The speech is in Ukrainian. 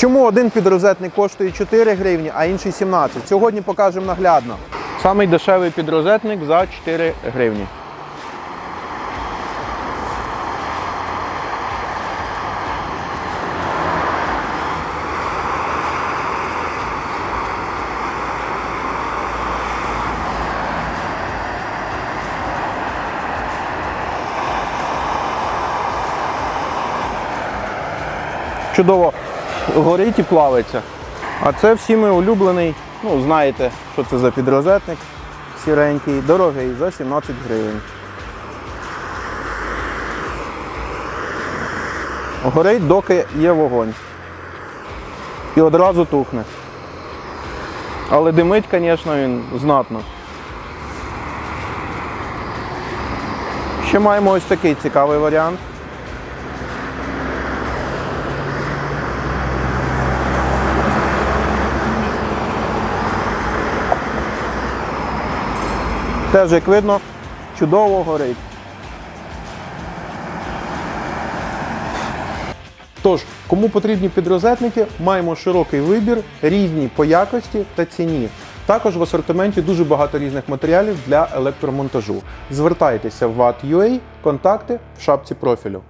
Чому один підрозетник коштує 4 гривні, а інший 17? Сьогодні покажемо наглядно. Самий дешевий підрозетник за 4 гривні. Чудово горить і плавиться. А це всіми улюблений, ну знаєте, що це за підрозетник сіренький, дорогий за 17 гривень. Горить, доки є вогонь. І одразу тухне. Але димить, звісно, він знатно. Ще маємо ось такий цікавий варіант. Теж, як видно, чудово горить. Тож, кому потрібні підрозетники, маємо широкий вибір, різні по якості та ціні. Також в асортименті дуже багато різних матеріалів для електромонтажу. Звертайтеся в VAT.ua, контакти в шапці профілю.